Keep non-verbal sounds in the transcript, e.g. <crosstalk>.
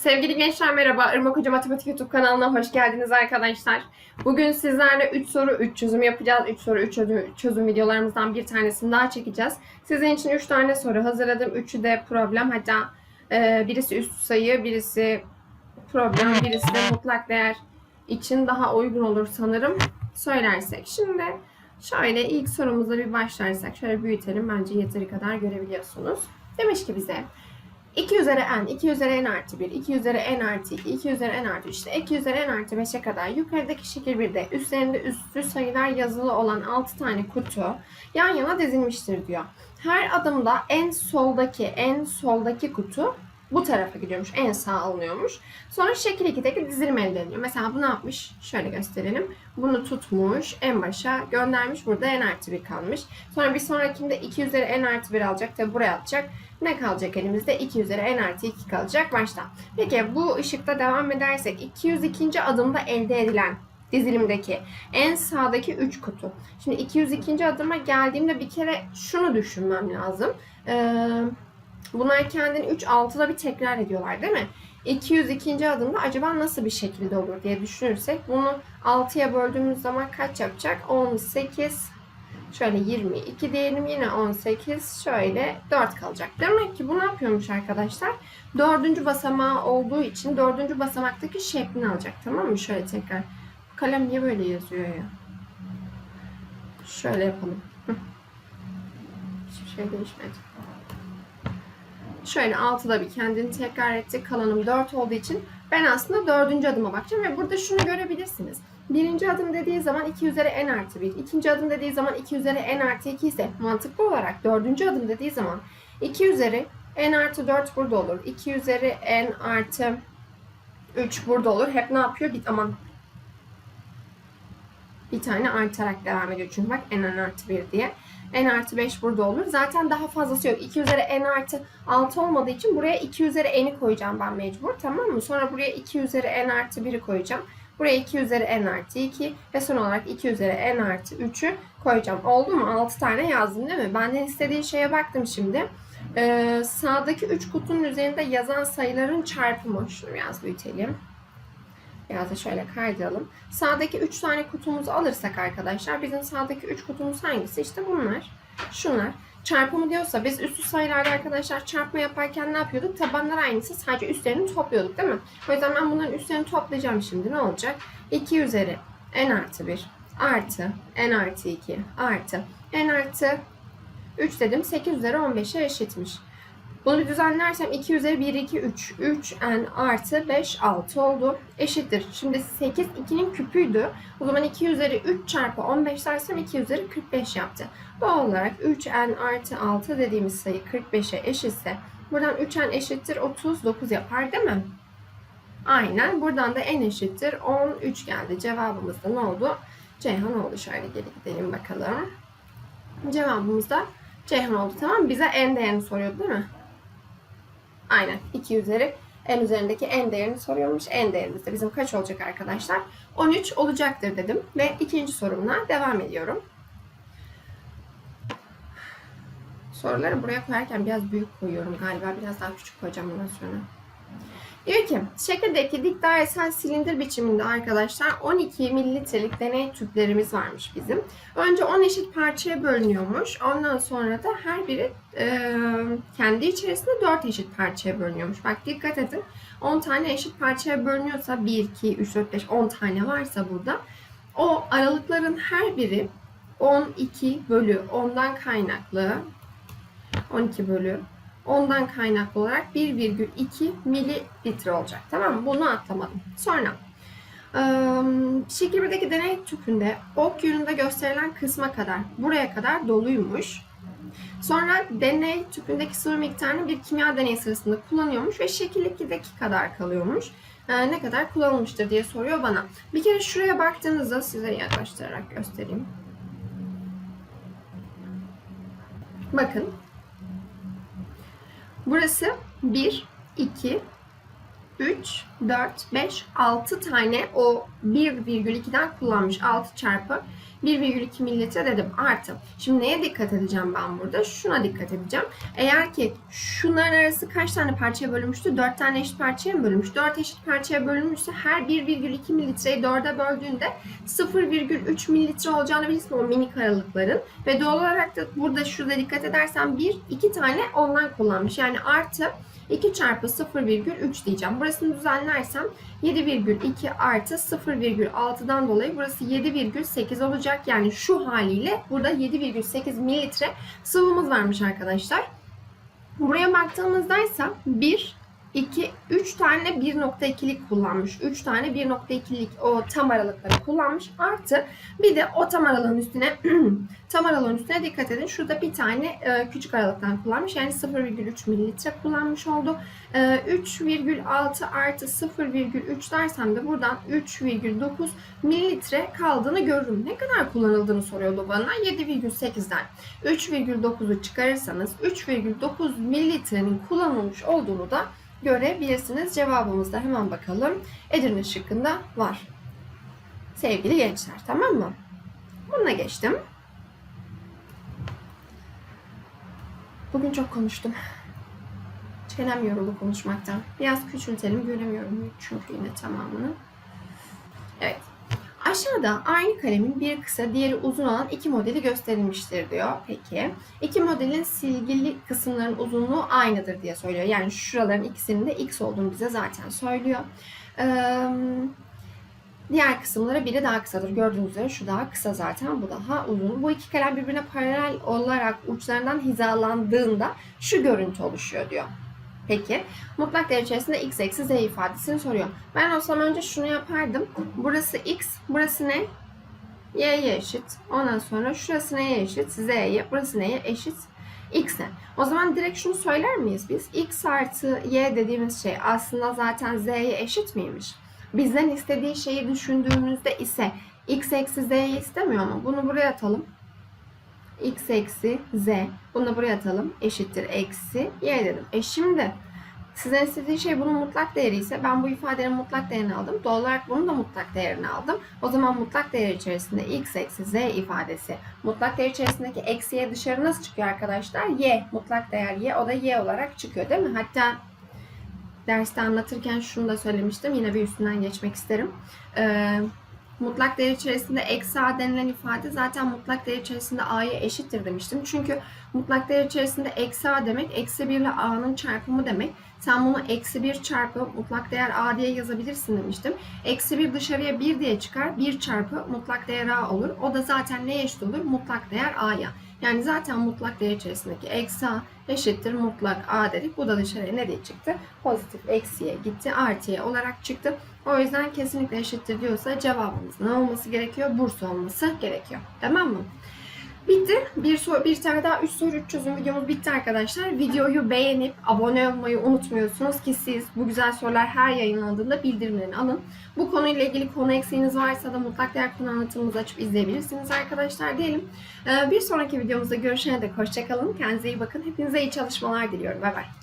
Sevgili gençler merhaba. Irmak Hoca Matematik YouTube kanalına hoş geldiniz arkadaşlar. Bugün sizlerle 3 soru 3 çözüm yapacağız. 3 soru 3 çözüm, videolarımızdan bir tanesini daha çekeceğiz. Sizin için 3 tane soru hazırladım. Üçü de problem. Hatta e, birisi üst sayı, birisi problem, birisi de mutlak değer için daha uygun olur sanırım söylersek. Şimdi şöyle ilk sorumuza bir başlarsak şöyle büyütelim. Bence yeteri kadar görebiliyorsunuz. Demiş ki bize 2 üzeri n, 2 üzeri n artı 1, 2 üzeri n artı 2, 2 üzeri n artı 3 işte 2 üzeri n artı 5'e kadar yukarıdaki şekil 1'de üstlerinde üstlü sayılar yazılı olan 6 tane kutu yan yana dizilmiştir diyor. Her adımda en soldaki en soldaki kutu bu tarafa gidiyormuş. En sağ alınıyormuş. Sonra şekil 2'deki dizilim elde ediliyor. Mesela bu ne yapmış? Şöyle gösterelim. Bunu tutmuş. En başa göndermiş. Burada n artı 1 kalmış. Sonra bir sonrakinde 2 üzeri n artı 1 alacak. Tabi buraya atacak. Ne kalacak elimizde? 2 üzeri n artı 2 kalacak başta. Peki bu ışıkta devam edersek 202. adımda elde edilen dizilimdeki en sağdaki 3 kutu. Şimdi 202. adıma geldiğimde bir kere şunu düşünmem lazım. Ee, bunlar kendini 3 6'da bir tekrar ediyorlar değil mi? 202. adımda acaba nasıl bir şekilde olur diye düşünürsek bunu 6'ya böldüğümüz zaman kaç yapacak? 18 Şöyle 22 diyelim yine 18 şöyle 4 kalacak. Demek ki bu ne yapıyormuş arkadaşlar? Dördüncü basamağı olduğu için dördüncü basamaktaki şeklini alacak tamam mı? Şöyle tekrar. Kalem niye böyle yazıyor ya? Şöyle yapalım. Hiçbir şey değişmedi. Şöyle 6'da bir kendini tekrar etti. Kalanım 4 olduğu için ben aslında dördüncü adıma bakacağım ve burada şunu görebilirsiniz. Birinci adım dediği zaman 2 üzeri n artı 1. İkinci adım dediği zaman 2 üzeri n artı 2 ise mantıklı olarak dördüncü adım dediği zaman 2 üzeri n artı 4 burada olur. 2 üzeri n artı 3 burada olur. Hep ne yapıyor? Bir, aman bir tane artarak devam ediyor. Çünkü bak n artı 1 diye. N artı 5 burada olur. Zaten daha fazlası yok. 2 üzeri n artı 6 olmadığı için buraya 2 üzeri n'i koyacağım ben mecbur. Tamam mı? Sonra buraya 2 üzeri n artı 1'i koyacağım. Buraya 2 üzeri n artı 2 ve son olarak 2 üzeri n artı 3'ü koyacağım. Oldu mu? 6 tane yazdım değil mi? Benden istediği şeye baktım şimdi. Ee, sağdaki 3 kutunun üzerinde yazan sayıların çarpımı. Şunu biraz büyütelim. Biraz da şöyle kaydıralım. Sağdaki 3 tane kutumuzu alırsak arkadaşlar bizim sağdaki 3 kutumuz hangisi? İşte bunlar. Şunlar. Çarpımı diyorsa biz üstü sayılarda arkadaşlar çarpma yaparken ne yapıyorduk? Tabanlar aynısı sadece üstlerini topluyorduk değil mi? O yüzden ben bunların üstlerini toplayacağım şimdi. Ne olacak? 2 üzeri n artı 1 artı n artı 2 artı n artı 3 dedim. 8 üzeri 15'e eşitmiş. Bunu düzenlersem 2 üzeri 1, 2, 3. 3 n artı 5, 6 oldu. Eşittir. Şimdi 8 2'nin küpüydü. O zaman 2 üzeri 3 çarpı 15 dersem 2 üzeri 45 yaptı. Doğal olarak 3n artı 6 dediğimiz sayı 45'e eşitse buradan 3n eşittir 39 yapar değil mi? Aynen. Buradan da n eşittir 13 geldi. Cevabımız da ne oldu? Ceyhan oldu. Şöyle geri gidelim bakalım. Cevabımız da Ceyhan oldu tamam? Bize n değerini soruyordu değil mi? Aynen. 2 üzeri n üzerindeki n değerini soruyormuş. n değerimiz de bizim kaç olacak arkadaşlar? 13 olacaktır dedim. Ve ikinci sorumla devam ediyorum. Soruları buraya koyarken biraz büyük koyuyorum galiba. Biraz daha küçük koyacağım bundan sonra. Diyor ki şekildeki dik dairesel silindir biçiminde arkadaşlar 12 mililitrelik deney tüplerimiz varmış bizim. Önce 10 eşit parçaya bölünüyormuş. Ondan sonra da her biri e, kendi içerisinde 4 eşit parçaya bölünüyormuş. Bak dikkat edin. 10 tane eşit parçaya bölünüyorsa 1, 2, 3, 4, 5, 10 tane varsa burada o aralıkların her biri 12 bölü 10'dan kaynaklı 12 bölü ondan kaynaklı olarak 1,2 mililitre olacak. Tamam mı? Bunu atlamadım. Sonra şekil 1'deki deney tüpünde ok yönünde gösterilen kısma kadar buraya kadar doluymuş. Sonra deney tüpündeki sıvı miktarını bir kimya deneyi sırasında kullanıyormuş ve şekil 2'deki kadar kalıyormuş. Ee, ne kadar kullanılmıştır diye soruyor bana. Bir kere şuraya baktığınızda size yaklaştırarak göstereyim. Bakın Burası 1, 2, 3, 4, 5, 6 tane o 1,2'den kullanmış. 6 çarpı 1,2 mililitre dedim artı. Şimdi neye dikkat edeceğim ben burada? Şuna dikkat edeceğim. Eğer ki şunların arası kaç tane parçaya bölünmüştü? 4 tane eşit parçaya mı bölünmüş? 4 eşit parçaya bölünmüşse her 1,2 mililitreyi 4'e böldüğünde 0,3 mililitre olacağını bilirsin o minik aralıkların. Ve doğal olarak da burada şurada dikkat edersen 1, 2 tane ondan kullanmış. Yani artı 2 çarpı 0,3 diyeceğim. Burasını düzenlersem 7,2 artı 0,6'dan dolayı burası 7,8 olacak. Yani şu haliyle burada 7,8 mililitre sıvımız varmış arkadaşlar. Buraya baktığımızda ise 1, 2, 3 tane 1.2'lik kullanmış. 3 tane 1.2'lik o tam aralıkları kullanmış. Artı bir de o tam aralığın üstüne <clears throat> tam aralığın üstüne dikkat edin. Şurada bir tane e, küçük aralıktan kullanmış. Yani 0,3 mililitre kullanmış oldu. E, 3,6 artı 0,3 dersem de buradan 3,9 mililitre kaldığını görürüm. Ne kadar kullanıldığını soruyordu bana. 7,8'den 3,9'u çıkarırsanız 3,9 mililitrenin kullanılmış olduğunu da görebilirsiniz. Cevabımızda hemen bakalım. Edirne şıkkında var. Sevgili gençler tamam mı? Bununla geçtim. Bugün çok konuştum. Çenem yoruldu konuşmaktan. Biraz küçültelim. Göremiyorum çünkü yine tamamını. Aşağıda aynı kalemin bir kısa diğeri uzun olan iki modeli gösterilmiştir diyor. Peki. İki modelin silgili kısımların uzunluğu aynıdır diye söylüyor. Yani şuraların ikisinin de x olduğunu bize zaten söylüyor. Ee, diğer kısımlara biri daha kısadır. Gördüğünüz üzere şu daha kısa zaten. Bu daha uzun. Bu iki kalem birbirine paralel olarak uçlarından hizalandığında şu görüntü oluşuyor diyor. Peki mutlak değer içerisinde x eksi z ifadesini soruyor. Ben olsam önce şunu yapardım. Burası x, burası ne? y'ye eşit. Ondan sonra şurası neye eşit? z'ye. Burası neye eşit? x'e. O zaman direkt şunu söyler miyiz biz? x artı y dediğimiz şey aslında zaten z'ye eşit miymiş? Bizden istediği şeyi düşündüğümüzde ise x eksi z'yi istemiyor mu? Bunu buraya atalım x eksi z. Bunu buraya atalım. Eşittir eksi y dedim. E şimdi sizden istediği şey bunun mutlak değeri ise ben bu ifadenin mutlak değerini aldım. Doğal olarak bunun da mutlak değerini aldım. O zaman mutlak değer içerisinde x eksi z ifadesi mutlak değer içerisindeki eksi y dışarı nasıl çıkıyor arkadaşlar? y. Mutlak değer y. O da y olarak çıkıyor değil mi? Hatta derste anlatırken şunu da söylemiştim. Yine bir üstünden geçmek isterim. Ee, mutlak değer içerisinde eksi a denilen ifade zaten mutlak değer içerisinde a'ya eşittir demiştim. Çünkü mutlak değer içerisinde eksi a demek eksi 1 ile a'nın çarpımı demek. Sen bunu eksi 1 çarpı mutlak değer a diye yazabilirsin demiştim. Eksi 1 dışarıya 1 diye çıkar. 1 çarpı mutlak değer a olur. O da zaten neye eşit olur? Mutlak değer a'ya. Yani zaten mutlak değer içerisindeki eksi a eşittir mutlak a dedik. Bu da dışarıya ne diye çıktı? Pozitif eksiye gitti. Artıya olarak çıktı. O yüzden kesinlikle eşittir diyorsa cevabımız ne olması gerekiyor? Burs olması gerekiyor. Tamam mı? Bitti. Bir, soru, bir tane daha 3 soru 3 çözüm videomuz bitti arkadaşlar. Videoyu beğenip abone olmayı unutmuyorsunuz ki siz bu güzel sorular her yayınlandığında bildirimlerini alın. Bu konuyla ilgili konu eksiğiniz varsa da mutlak değer konu anlatımımızı açıp izleyebilirsiniz arkadaşlar diyelim. Ee, Bir sonraki videomuzda görüşene dek hoşçakalın. Kendinize iyi bakın. Hepinize iyi çalışmalar diliyorum. Bay bay.